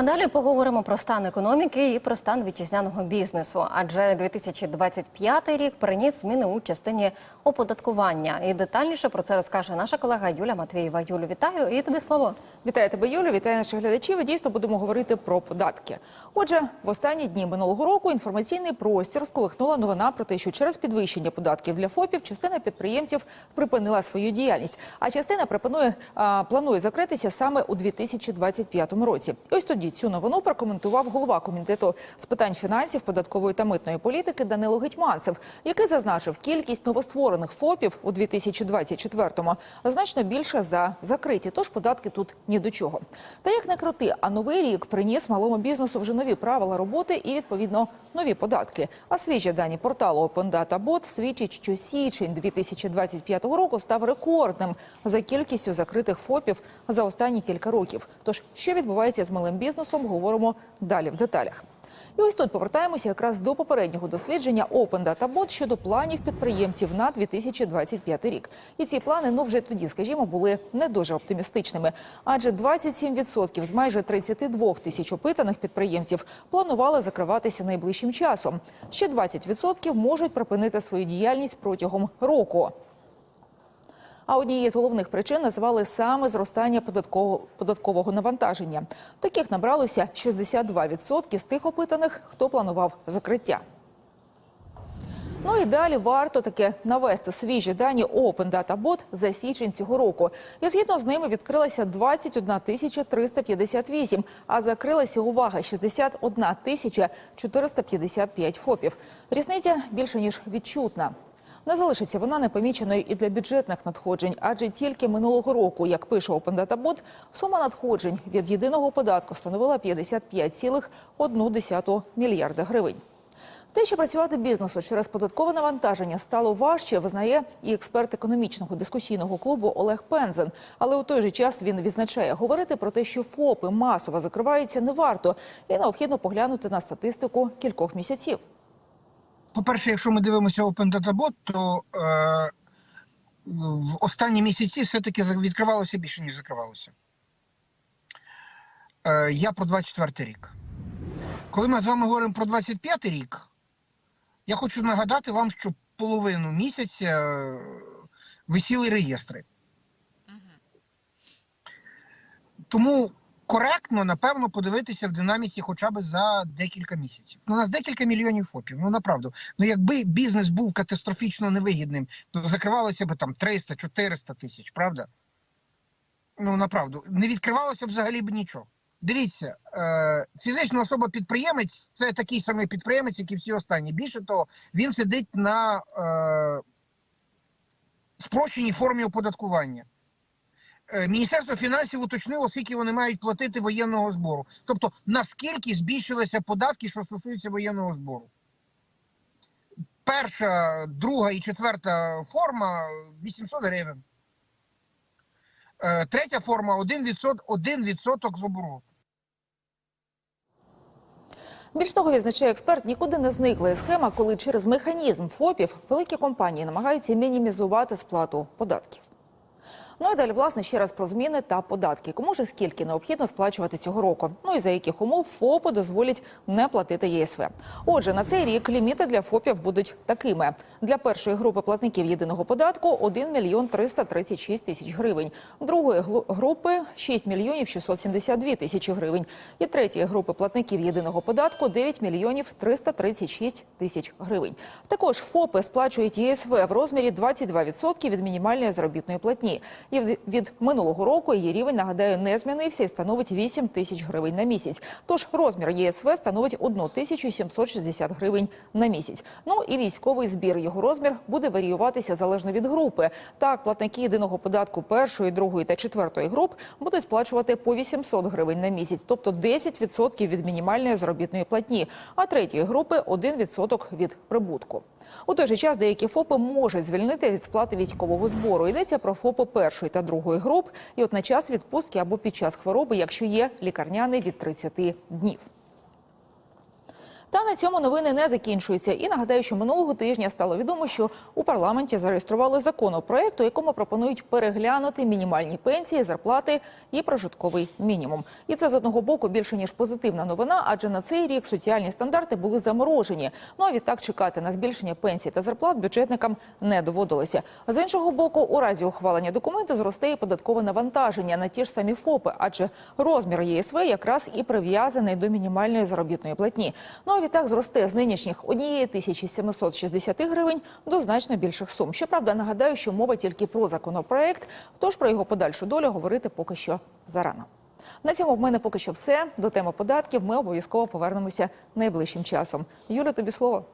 А далі поговоримо про стан економіки і про стан вітчизняного бізнесу. Адже 2025 рік приніс зміни у частині оподаткування. І детальніше про це розкаже наша колега Юля Матвієва. Юлю, вітаю і тобі слово. Вітаю тебе, Юлю, вітаю наших глядачів. І Дійсно будемо говорити про податки. Отже, в останні дні минулого року інформаційний простір сколихнула новина про те, що через підвищення податків для ФОПів частина підприємців припинила свою діяльність, а частина пропонує а, планує закритися саме у 2025 році. Ось тоді цю новину прокоментував голова комітету з питань фінансів, податкової та митної політики Данило Гетьманцев, який зазначив, кількість новостворених ФОПів у 2024-му значно більша за закриті. Тож податки тут ні до чого. Та як не крути, а новий рік приніс малому бізнесу вже нові правила роботи і відповідно нові податки. А свіжі дані порталу Open Data Bot що січень 2025 року став рекордним за кількістю закритих ФОПів за останні кілька років. Тож, що відбувається з малим бізнесом, говоримо далі в деталях. І ось тут повертаємося якраз до попереднього дослідження Open Data Bot щодо планів підприємців на 2025 рік. І ці плани, ну вже тоді, скажімо, були не дуже оптимістичними. Адже 27% з майже 32 тисяч опитаних підприємців планували закриватися найближчим часом. Ще 20% можуть припинити свою діяльність протягом року. А однією з головних причин називали саме зростання податкового, податкового навантаження. Таких набралося 62% з тих опитаних, хто планував закриття. Ну і далі варто таки навести свіжі дані Open Data Bot за січень цього року. І згідно з ними відкрилося 21 тисяча 358, а закрилася увага 61 тисяча 455 ФОПів. Різниця більше ніж відчутна. Не залишиться вона непоміченою і для бюджетних надходжень, адже тільки минулого року, як пише Open Data Bot, сума надходжень від єдиного податку становила 55,1 мільярда гривень. Те, що працювати бізнесу через податкове навантаження стало важче, визнає і експерт економічного дискусійного клубу Олег Пензен. Але у той же час він відзначає, говорити про те, що ФОПи масово закриваються, не варто, і необхідно поглянути на статистику кількох місяців. По-перше, якщо ми дивимося Open Data Bot, то е, в останні місяці все-таки відкривалося більше, ніж закривалося. Е, я про 24 рік. Коли ми з вами говоримо про 25 рік, я хочу нагадати вам, що половину місяця е, висіли реєстри. Тому коректно, напевно, подивитися в динаміці хоча б за декілька місяців. Ну, у нас декілька мільйонів ФОПів. Ну направду. Ну якби бізнес був катастрофічно невигідним, то закривалося б там 300-400 тисяч, правда? Ну направду, не відкривалося б взагалі б нічого. Дивіться, е, фізична особа підприємець це такий самий підприємець, як і всі останні. Більше того, він сидить на е, спрощеній формі оподаткування. Е, Міністерство фінансів уточнило, скільки вони мають платити воєнного збору. Тобто, наскільки збільшилися податки, що стосуються воєнного збору. Перша, друга і четверта форма 800 гривень. Е, Третя форма 1%, 1% з обороту. Більш того, відзначає експерт, нікуди не зникла схема, коли через механізм ФОПів великі компанії намагаються мінімізувати сплату податків. Ну і далі, власне, ще раз про зміни та податки. Кому ж скільки необхідно сплачувати цього року? Ну і за яких умов ФОПи дозволять не платити ЄСВ. Отже, на цей рік ліміти для ФОПів будуть такими: для першої групи платників єдиного податку 1 мільйон 336 тисяч гривень, другої групи 6 мільйонів 672 тисячі гривень, і третьої групи платників єдиного податку 9 мільйонів 336 тисяч гривень. Також ФОПи сплачують ЄСВ в розмірі 22% від мінімальної заробітної платні. І від минулого року її рівень, нагадаю, не змінився і становить 8 тисяч гривень на місяць. Тож розмір ЄСВ становить 1 тисячу 760 гривень на місяць. Ну і військовий збір. Його розмір буде варіюватися залежно від групи. Так, платники єдиного податку першої, другої та четвертої груп будуть сплачувати по 800 гривень на місяць, тобто 10% від мінімальної заробітної платні, а третьої групи 1% від прибутку. У той же час деякі ФОПи можуть звільнити від сплати військового збору. Йдеться про ФОПи першої та другої груп, і от на час відпустки або під час хвороби, якщо є лікарняний від 30 днів. Та на цьому новини не закінчуються. І нагадаю, що минулого тижня стало відомо, що у парламенті зареєстрували законопроект, у якому пропонують переглянути мінімальні пенсії, зарплати і прожитковий мінімум. І це з одного боку більше ніж позитивна новина, адже на цей рік соціальні стандарти були заморожені. Ну а відтак чекати на збільшення пенсій та зарплат бюджетникам не доводилося. З іншого боку, у разі ухвалення документу зросте і податкове навантаження на ті ж самі ФОПи, адже розмір ЄСВ якраз і прив'язаний до мінімальної заробітної платні. Ну а відтак зросте з нинішніх 1760 гривень до значно більших сум. Щоправда, нагадаю, що мова тільки про законопроект, тож про його подальшу долю говорити поки що зарано. На цьому в мене поки що все. До теми податків ми обов'язково повернемося найближчим часом. Юля, тобі слово.